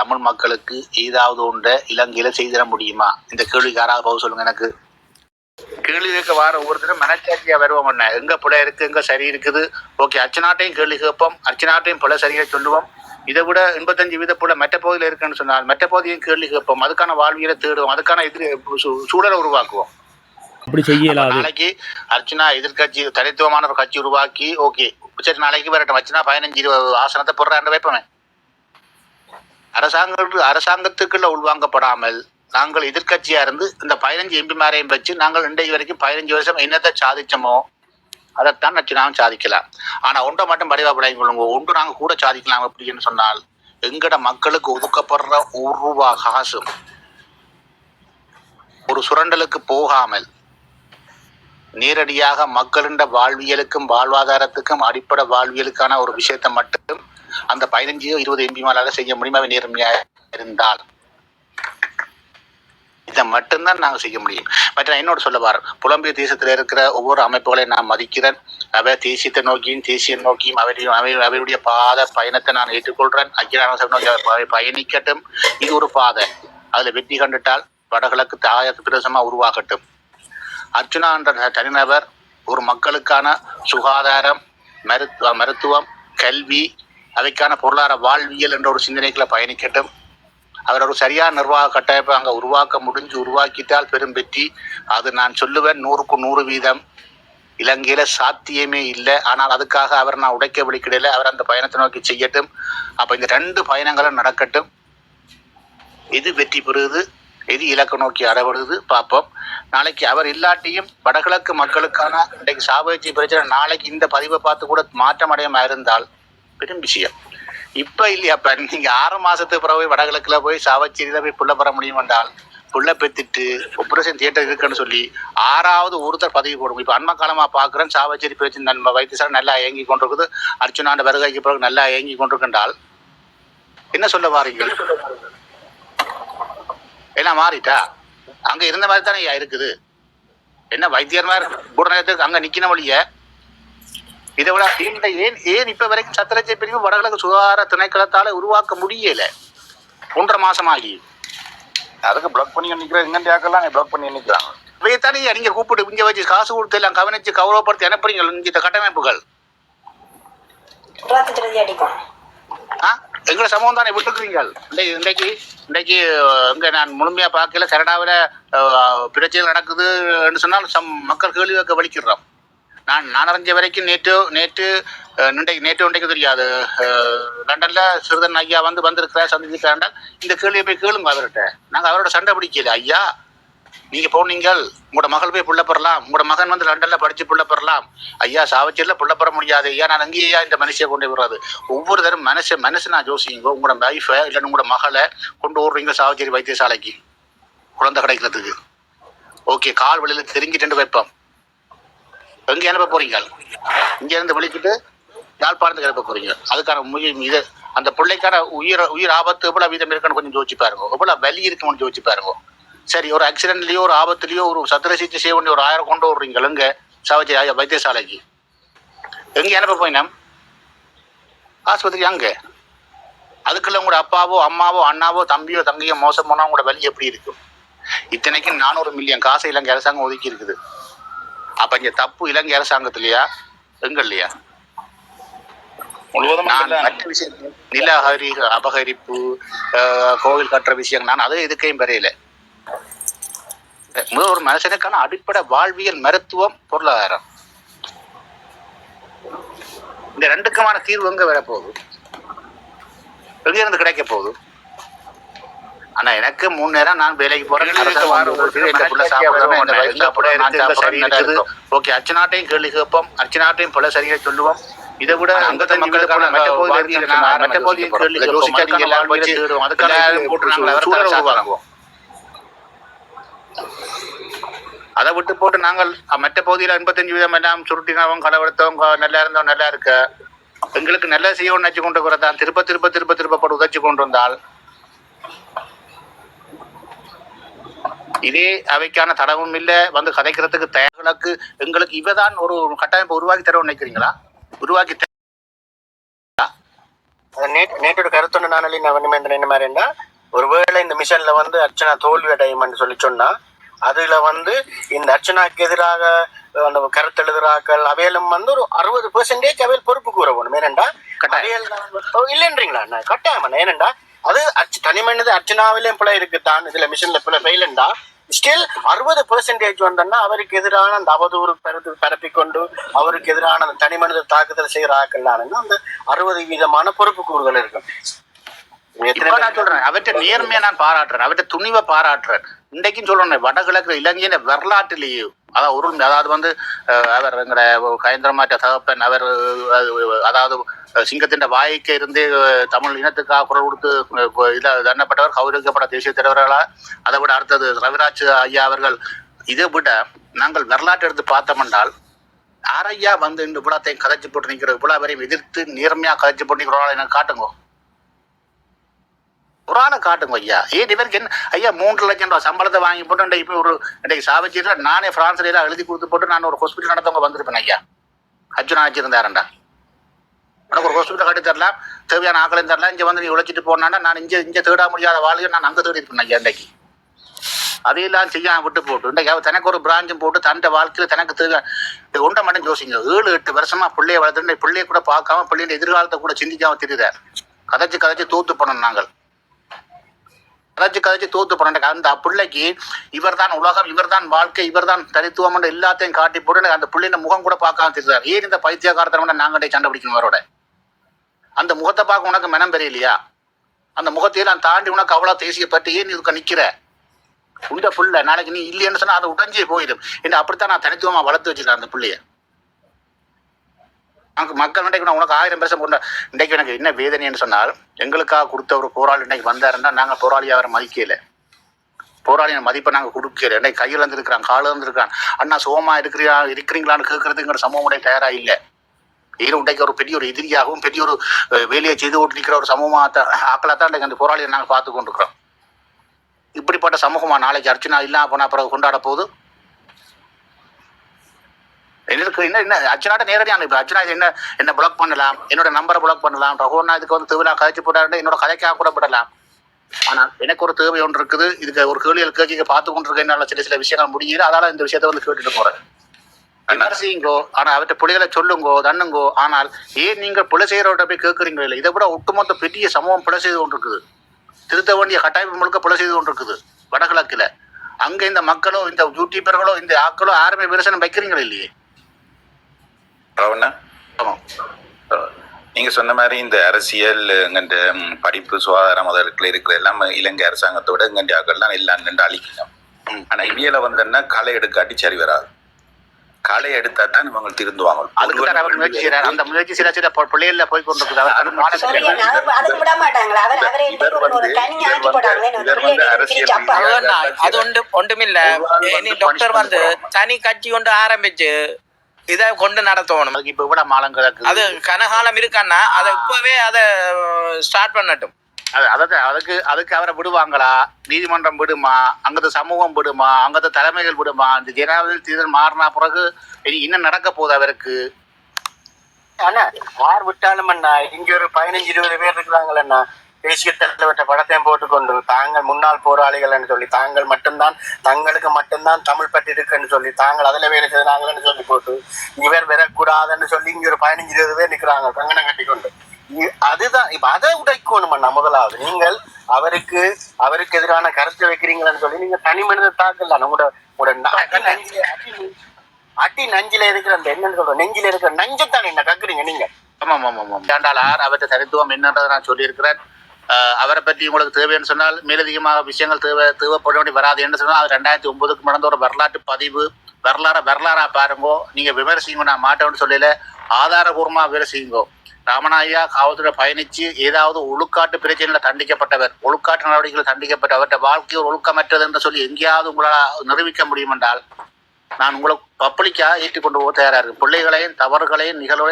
தமிழ் மக்களுக்கு ஏதாவது ஒன்றை இலங்கையில செய்திட முடியுமா? இந்த கேள்விக்கு யாராவது பதில் சொல்லுங்க எனக்கு. கேள்வி கேட்க வார ஒவ்வொருத்தரும் மனச்சாட்சியா வருவோம் என்ன? எங்க பிழை இருக்கு எங்க சரி இருக்குது? ஓகே அர்ச்சனாட்டையும் கேள்வி கேட்போம். அர்ச்சனாட்டையும் பிழை சரியா சொல்லுவோம். இதை விட எண்பத்தஞ்சு வீத புல மெட்ட பகுதியில் இருக்குன்னு சொன்னால் மெட்ட பகுதியும் கேள்வி கேட்போம். அதுக்கான வாழ்வியலை தேடுவோம். அதுக்கான எதிர் சூ- சூழலை உருவாக்குவோம். அப்படி செய்ய இயலாது. நாளைக்கு அர்ச்சனா எதிர்கட்சி தனித்துவமான ஒரு கட்சி உருவாக்கி ஓகே. சரி நாளைக்கு வரட்டும். அர்ச்சனா பதினஞ்சு இருபது ஆசனத்தை போடுறாண்டு வைப்போமே. அரசாங்க அரசாங்கத்துக்குள்ள உள்வாங்கப்படாமல் நாங்கள் எதிர்கட்சியா இருந்து இந்த பதினஞ்சு எம்பிமாரையும் வச்சு நாங்கள் இன்றைக்கு வரைக்கும் பதினஞ்சு வருஷம் என்னத்தை சாதிச்சோமோ அதைத்தான் நச்சுனாவும் சாதிக்கலாம். ஆனா ஒன்றை மட்டும் படிவா படையும் கொள்ளுங்க. ஒன்று நாங்கள் கூட சாதிக்கலாம் அப்படின்னு சொன்னால் எங்கட மக்களுக்கு ஒதுக்கப்படுற உருவா காசும் ஒரு சுரண்டலுக்கு போகாமல் நேரடியாக மக்களின் வாழ்வியலுக்கும் வாழ்வாதாரத்துக்கும் அடிப்படை வாழ்வியலுக்கான ஒரு விஷயத்தை மட்டும் அந்த பதினஞ்சோ இருபது எம்பி மேலால செய்ய முடியுமா? நேர்மையா இருந்தால். இதை மட்டும்தான் நாங்கள் செய்ய முடியும். மற்ற என்னோட சொல்ல புலம்பிய புலம்பெயர் தேசத்தில் இருக்கிற ஒவ்வொரு அமைப்புகளையும் நான் மதிக்கிறேன். அவை தேசியத்தை நோக்கியும் தேசிய நோக்கியும் அவரையும் அவை அவருடைய பாத பயணத்தை நான் ஏற்றுக்கொள்கிறேன் அகிலான நோக்கி அவர் பயணிக்கட்டும். இது ஒரு பாதை. அதில் வெற்றி கண்டுட்டால் வடகிழக்கு தாய பிரதேசமாக உருவாகட்டும். அர்ச்சுனா என்ற தனிநபர் ஒரு மக்களுக்கான சுகாதாரம் மருத்துவ மருத்துவம் கல்வி அவைக்கான பொருளாதார வாழ்வியல் என்ற ஒரு சிந்தனைகளை பயணிக்கட்டும். அவர் ஒரு சரியான நிர்வாக கட்டமைப்பை அங்கே உருவாக்க முடிஞ்சு உருவாக்கிட்டால் பெரும் வெற்றி. அது நான் சொல்லுவேன் நூறுக்கு நூறு வீதம். இலங்கையில சாத்தியமே இல்லை. ஆனால் அதுக்காக அவர் நான் உடைக்க விழிக்கிடையில அவர் அந்த பயணத்தை நோக்கி செய்யட்டும். அப்ப இந்த ரெண்டு பயணங்களும் நடக்கட்டும். எது வெற்றி பெறுது எது இலக்கு நோக்கி அறவிடுது பார்ப்போம். நாளைக்கு அவர் இல்லாட்டியும் வடகிழக்கு மக்களுக்கான இன்றைக்கு சாபயிற்சி பிரச்சனை நாளைக்கு இந்த பதிவை பார்த்து கூட மாற்றம் அடையாம இருந்தால் பெரும் விஷயம். இப்ப இல்லையா இப்ப நீங்க ஆறு மாசத்துக்கு பிறகு வடகிழக்குல போய் சாவச்சேரியில போய் புள்ள பெற முடியும் என்றால் புள்ள பெத்திட்டு ஆபரேஷன் தியேட்டர் இருக்குன்னு சொல்லி ஆறாவது ஒருத்தர் பதவி போடும் இப்போ அண்மை காலமா பாக்குறேன் சாவச்சேரி பேச்சு நம்ம வைத்தியசாலை நல்லா இயங்கி கொண்டிருக்குது. அர்ச்சுனாண்ட வருகைக்கு பிறகு நல்லா இயங்கி கொண்டிருக்கின்றால் என்ன சொல்ல வாரீங்கள் எல்லாம் மாறிட்டா? அங்க இருந்த மாதிரி தானே இருக்குது? என்ன வைத்தியர் மாதிரி கூட நேரத்துக்கு அங்க நிற்கின வழியை இதை விட இந்த ஏன் ஏன் இப்ப வரைக்கும் சத்திரச்சை பிரிவு வடகிழக்கு சுகாதார திணைக்களத்தால உருவாக்க முடியல? ஒன்றரை மாசம் ஆகி அதுக்கு பிளாக் பண்ணி நிக்கிறேன். எங்க ஆக்கெல்லாம் பிளாக் பண்ணி நிக்கிறாங்க இவையத்தானே நீங்க கூப்பிட்டு இங்க வச்சு காசு கொடுத்து எல்லாம் கவனிச்சு கௌரவப்படுத்தி அனுப்புறீங்க இந்த கட்டமைப்புகள். எங்களை சமூகம் தானே விட்டுருக்கீங்க? இன்றைக்கு இன்றைக்கு இன்றைக்கு இங்க நான் முழுமையா பார்க்கல கனடாவில் பிரச்சனை நடக்குதுன்னு சொன்னால் சம் மக்கள் கேள்வி வைக்க வலிக்கிறோம். நான் நான் அறிஞ்ச வரைக்கும் நேற்று நேற்று இன்றைக்கு நேற்று இன்றைக்கு தெரியாது. லண்டன்ல சிறுதன் ஐயா வந்து வந்திருக்கிறார் சந்திச்சிருக்கிறாண்டால் இந்த கேள்வியை போய் கேளுங்க அவர்கிட்ட. நாங்கள் அவரோட சண்டை பிடிக்கல. ஐயா நீங்க போனீங்கள் உங்களோட மகள் போய் புள்ள பெறலாம் உங்களோட மகன் வந்து லண்டன்ல படிச்சு புள்ள பெறலாம். ஐயா சாவச்சேரியில் புள்ள பெற முடியாது. ஐயா நான் அங்கேயா இந்த மனுஷியை கொண்டு வர்றது ஒவ்வொரு தரம் மனுஷன் மனசு நான் யோசிங்க உங்களோட வைஃபை இல்லை உங்களோட மகளை கொண்டு ஓடுறீங்க சாவச்சேரி வைத்தியசாலைக்கு குழந்தை கிடைக்கிறதுக்கு. ஓகே கால் வழியில் தெரிஞ்சுட்டு வைப்போம். எங்க அனுப்ப போறீங்க? இங்க இருந்து விழிக்கிட்டு யாழ்ப்பாணத்துக்கு அனுப்ப போறீங்க. அதுக்கான முயல் இது அந்த பிள்ளைக்கான உயிர் உயிர் ஆபத்து எவ்வளவு வீதம் இருக்குன்னு கொஞ்சம் யோசிச்சு பாருங்க. எவ்வளவு வலி இருக்குன்னு யோசிச்சு பாருங்க. சரி ஒரு ஆக்சிடென்ட்லயோ ஒரு ஆபத்துலயோ ஒரு சத்திர சிகிச்சை செய்ய வேண்டிய ஒரு ஆயிரம் கொண்டு வர்றீங்க எங்க? சாவச்சேரி வைத்தியசாலைக்கு. எங்க அனுப்ப போயினா ஆஸ்பத்திரி அங்க. அதுக்குள்ள உங்களோட அப்பாவோ அம்மாவோ அண்ணாவோ தம்பியோ தங்கையோ மோசம் போனா உங்களோட வலி எப்படி இருக்கும்? இத்தனைக்கும் நானூறு மில்லியன் காசை இலங்கை அரசாங்கம் ஒதுக்கி இருக்குது. அப்ப இங்க தப்பு இலங்கை அரசாங்கத்திலயா? எங்க இல்லையா நில அகரி அபகரிப்பு கோவில் கட்டுற விஷயம் நான் அதை எதுக்கையும் பெறையில. முதல் ஒரு மனுஷனுக்கான அடிப்படை வாழ்வியல் மருத்துவம் பொருளாதாரம். இந்த ரெண்டுக்குமான தீர்வு எங்க வரப்போகுது? எங்க இருந்து கிடைக்க போகுது? ஆனா எனக்கு மூணு நேரம் நான் வேலைக்கு போறேன். ஓகே அர்ச்சனாட்டையும் கேள்வி கேட்போம். அர்ச்சனாட்டையும் பல சரியா சொல்லுவோம். இதை விட அங்கத்த மக்களுக்கான மற்ற பகுதியில் மற்ற பகுதியில் கேள்வி யோசிச்சு எல்லாரும் வச்சு அதுக்கான போட்டு நாங்கள் சூழல் உருவாக்குவோம் அதை விட்டு போட்டு நாங்கள் மற்ற பகுதியில் எண்பத்தஞ்சு வீதம் எல்லாம் சுருட்டினவங்க களவெடுத்தவங்க நல்லா இருந்தவங்க நல்லா இருக்க. எங்களுக்கு நல்லா செய்யணும்னு நினைச்சு கொண்டு வரதான் திருப்ப திருப்ப திருப்ப திருப்ப போட்டு உதச்சு கொண்டு வந்தால் இதே அவைக்கான தடவும் இல்ல வந்து கதைக்கிறதுக்கு தயார்களுக்கு எங்களுக்கு இவதான் ஒரு கட்டமைப்பு உருவாக்கி தர நினைக்கிறீங்களா? உருவாக்கி நேற்றோட நாளில் என்ன வேணுமென்ற என்ன மாதிரின்னா ஒருவேளை இந்த மிஷன்ல வந்து அர்ச்சனா தோல்வி அடையும்னு சொல்லி சொன்னா அதுல வந்து இந்த அர்ச்சனாக்கு எதிராக அந்த கருத்து எழுதுறாக்கள் அவையிலும் வந்து ஒரு அறுபது பெர்சன்டேஜ் அவையில் பொறுப்பு கூற வேணும் ஏனென்றா இல்லைன்றீங்களா? கட்டாயம் ஏனென்றா அது தனி மனித அர்ச்சனாவிலையும் பிள்ளை இருக்குதான் இதுல மிஷன்ல பிள்ளை ஃபெயிலுண்டா ஸ்டில் அறுபது பெர்சன்டேஜ் வந்தோம்னா அவருக்கு எதிரான அந்த அவதூறு பரப்பி பரப்பிக்கொண்டு அவருக்கு எதிரான அந்த தனி மனித தாக்குதல் செய்கிற ஆக்கள்லானுங்க அந்த அறுபது வீதமான பொறுப்பு கூறுகள் இருக்கும். நான் சொல்றேன். அவற்றை நேர்மையை நான் பாராட்டுறேன். அவற்றை துணிவை பாராட்டுறேன். இன்றைக்கும் சொல்றேன். வடகிழக்கு இலங்கையின் வரலாற்றிலேயே அதாவது ஒரு அதாவது வந்து அவர் எங்கட கயந்திரமாற்ற தகப்பன் அவர் அதாவது சிங்கத்தின் வாய்க்கு இருந்து தமிழ் இனத்துக்காக குரல் கொடுத்து அஹ், தண்டப்பட்டவர் கௌரவிக்கப்பட்ட தேசிய தலைவர்களா? அதை விட அடுத்தது ரவிராஜ் ஐயா அவர்கள். இதை விட நாங்கள் வரலாற்றை எடுத்து பார்த்தோம்னால் ஆரையா வந்து இந்த விழாத்தையும் கதைச்சு போட்டு நிற்கிற விழாவரையும் எதிர்த்து நேர்மையாக கதைச்சு போட்டு நிற்கிறோம். எனக்கு காட்டுங்க. ஒரு காட்டுங்க ஐயா. ஏன் இவருக்கு என்ன? ஐயா மூன்று லட்சம் ரூபா சம்பளத்தை வாங்கி போட்டு இன்றைக்கு இப்போ ஒரு இன்றைக்கு சாவிச்சிட்டு நானே பிரான்ஸ்ல எல்லாம் எழுதி கொடுத்து போட்டு நான் ஒரு ஹாஸ்பிட்டல் நடத்தவங்க வந்திருப்பேன் ஐயா. அர்ஜுனா வச்சிருந்தாருண்டா உனக்கு ஒரு ஹாஸ்பிட்டல் கட்டி தரலாம். தேவையான ஆக்களையும் தரலாம். இங்கே வந்து நீ உழைச்சிட்டு போனாண்டா நான் இங்கே இங்கே தேட முடியாத வாழ்க்கை நான் அங்கே தேடி இருப்பேன் ஐயா இன்றைக்கு. அதையெல்லாம் செய்யாம விட்டு போட்டு இன்றைக்கு தனக்கு ஒரு பிராஞ்சும் போட்டு தன் வாழ்க்கையில் தனக்கு தேவை. ஒன்றை மட்டும் யோசிங்க. ஏழு எட்டு வருஷமா பிள்ளைய வளர்த்துட்டு பிள்ளைய கூட பார்க்காம பிள்ளைய எதிர்காலத்தை கூட சிந்திக்காம தெரியுறார். கதைச்சு கதைச்சு தூத்து பண்ணணும் நாங்கள். கதைச்சு கதைச்சு தூத்து பண்ண அந்த பிள்ளைக்கு இவர்தான் உலகம் இவர்தான் வாழ்க்கை இவர்தான் தனித்துவம் எல்லாத்தையும் காட்டி போட்டு அந்த பிள்ளைங்க முகம் கூட பார்க்காம தெரியுறாரு ஏன் இந்த பைத்தியகாரத்தனோட நாங்களே சண்டை பிடிக்கணும் அவரோட? அந்த முகத்தை பார்க்க உனக்கு மனம் பெரியலையா? அந்த முகத்தையெல்லாம் தாண்டி உனக்கு அவ்வளோ தேசியப்பட்டு ஏன் இதுக்கு நிற்கிற உண்ட புள்ள நாளைக்கு நீ இல்லைன்னு சொன்னால் அது உடஞ்சே போயிடும். என்ன அப்படித்தான் நான் தனித்துவமாக வளர்த்து வச்சிருக்கேன் அந்த பிள்ளைய. நமக்கு மக்கள் இன்றைக்கு நான் உனக்கு ஆயிரம் பேச கொண்ட இன்றைக்கு எனக்கு என்ன வேதனைன்னு சொன்னால் எங்களுக்காக கொடுத்த ஒரு போராளி இன்னைக்கு வந்தாருன்னா நாங்கள் போராளியை அவரை மதிக்கல. போராளியின் மதிப்பை நாங்கள் கொடுக்கல. இன்றைக்கு கையில் இருந்திருக்கிறான் காலில் இருந்திருக்கான் அண்ணா சுகமா இருக்கிறியா இருக்கிறீங்களான்னு கேட்கறதுங்கிற சமூகம் உடைய தயாரா இல்லை. ஏன் உண்டைக்கு ஒரு பெரிய ஒரு எதிரியாகவும் பெரிய ஒரு வேலையை செய்து கொண்டு நிற்கிற ஒரு சமூகமாக ஆக்களை தான் இன்றைக்கு அந்த போராளியை நாங்கள் பார்த்து கொண்டிருக்கிறோம். இப்படிப்பட்ட சமூகமா நாளைக்கு அர்ச்சனா இல்லாம போனா பிறகு கொண்டாட போகுது? எனக்கு என்ன என்ன அர்ச்சனாட்ட நேரடியான இப்போ அர்ச்சனா இது என்ன என்ன பிளாக் பண்ணலாம்? என்னோட நம்பரை பிளாக் பண்ணலாம்? ரகுவண்ணா இதுக்கு வந்து திருவிழா கதைச்சு போட்டாருன்னு என்னோட கதைக்காக கூட விடலாம். ஆனால் எனக்கு ஒரு தேவை ஒன்று இருக்குது. இதுக்கு ஒரு கேள்விகள் கேட்க பார்த்து கொண்டிருக்க என்னால சில சில விஷயங்கள் முடியல. அதால இந்த விஷயத்தை வந்து கேட்டுட்டு போறேன். விமர்சிங்கோ ஆனா அவற்றை பிள்ளைகளை சொல்லுங்கோ தண்ணுங்கோ ஆனால் ஏன் நீங்கள் பிழை செய்யறவர்கிட்ட போய் கேட்குறீங்களோ இல்லை? இதை விட ஒட்டுமொத்த பெரிய சமூகம் பிழை செய்து கொண்டிருக்குது. திருத்த வேண்டிய கட்டாயம் முழுக்க பிழை செய்து கொண்டிருக்குது வடகிழக்குல. அங்க இந்த மக்களோ இந்த யூடியூபர்களோ இந்த ஆக்களோ யாருமே விமர்சனம் வைக்கிறீங்களா இல்லையே? ரவண்ணா நீங்க சொன்ன மாதிரி இந்த அரசியல் எங்கண்ட படிப்பு சுகாதாரம் முதல்கள் இருக்கிற எல்லாம் இலங்கை அரசாங்கத்தோட எங்கண்ட ஆக்கள்லாம் எல்லாம் நின்று அழிக்கணும். ம். ஆனா இவியல வந்தோன்னா களை எடுக்காட்டி சரி வராது. களை எடுத்தா தான் இவங்க திருந்துவாங்க தான் அந்த முயற்சி சில சில பிள்ளைகள்ல போய் கொண்டிருக்குது அவர் அது மாநில சரி, பிள்ளைகள். அது- அதுக்கு விட மாட்டாங்களா? அவர் அவரை இவர் ஒரு- ஒரு வந்து- தனி இவர் ஆக்கி வந்து- போடாங்களே இவர் வந்து அரசியல் அப்பா. ரீதியா- அதுதான் அது ஒன்று ஒன்றுமில்ல. இனி டாக்டர் வந்து. தனி கட்சி கொண்டு ஆரம்பிச்சு இதை கொண்டு நடத்தணும். அதுக்கு இப்ப கூட மாலம் கிடக்கு அது கனகாலம் இருக்கான்னா அதை இப்பவே அதை ஸ்டார்ட் பண்ணட்டும். அது அதாவது அதுக்கு அதுக்கு அவரை விடுவாங்களா? நீதிமன்றம் விடுமா? அங்கத்த சமூகம் விடுமா? அங்கத்த தலைமைகள் விடுமா? இந்த ஜனாதிபதி தேர்தல் மாறினா பிறகு இனி என்ன நடக்க போகுது அவருக்கு? அண்ணா யார் விட்டாலும் அண்ணா இங்க ஒரு பதினஞ்சு இருபது பேர் இருக்கிறாங்களண்ணா தேசிய தலைவர்கிட்ட படத்தையும் போட்டுக்கொண்டு தாங்கள் முன்னாள் போராளிகள்னு சொல்லி தாங்கள் மட்டும்தான் தங்களுக்கு மட்டும்தான் தமிழ் பற்றி இருக்குன்னு சொல்லி தாங்கள் அதுல வேலை செய்தாங்கன்னு சொல்லி போட்டு இவர் வரக்கூடாதுன்னு சொல்லி இங்க ஒரு பதினஞ்சு இருபது பேர் நிக்கிறாங்க கங்கணம் கட்டிக்கொண்டு. அதுதான் இப்ப அதை உடைக்கணும் அண்ணா முதலாவது. நீங்கள் அவருக்கு அவருக்கு எதிரான கருத்து வைக்கிறீங்களான்னு சொல்லி நீங்க தனி மனித தாக்கல் உங்களோட அடி நஞ்சில இருக்கிற அந்த என்னன்னு சொல்றோம் நெஞ்சில இருக்கிற நஞ்சத்தான் என்ன கக்குறீங்க நீங்க? ஆமாம் ஆமாம் ஆமாம் ஆண்டாளார் அவற்றை தனித்துவம் என்னன்றதை நான் சொல்லியிருக்கிறேன். அவரை பற்றி உங்களுக்கு தேவைன்னு சொன்னால் மேலதிகமாக விஷயங்கள் தேவை தேவைப்பட வேண்டி வராது என்று சொன்னால் அது ரெண்டாயிரத்தி ஒன்பதுக்கு நடந்த ஒரு வரலாற்று பதிவு. வரலாற வரலாறா பாருங்கோ. நீங்க விமர்சிங்க நான் மாட்டேன்னு சொல்லல. ஆதாரபூர்வமாக விமர்சிங்கோ. ராமநாயா காவல்துறை பயணிச்சு ஏதாவது ஒழுக்காட்டு பிரச்சனையில் தண்டிக்கப்பட்டவர் ஒழுக்காட்டு நடவடிக்கைகள் தண்டிக்கப்பட்ட வாழ்க்கை ஒரு ஒழுக்கமற்றது என்று சொல்லி எங்கேயாவது உங்களால் நிரூபிக்க முடியும் என்றால் நான் உங்களை பப்ளிக்காக ஏற்றுக்கொண்டு போக தயாராக இருக்கு பிள்ளைகளையும் தவறுகளையும் நிகழ்வுகளையும்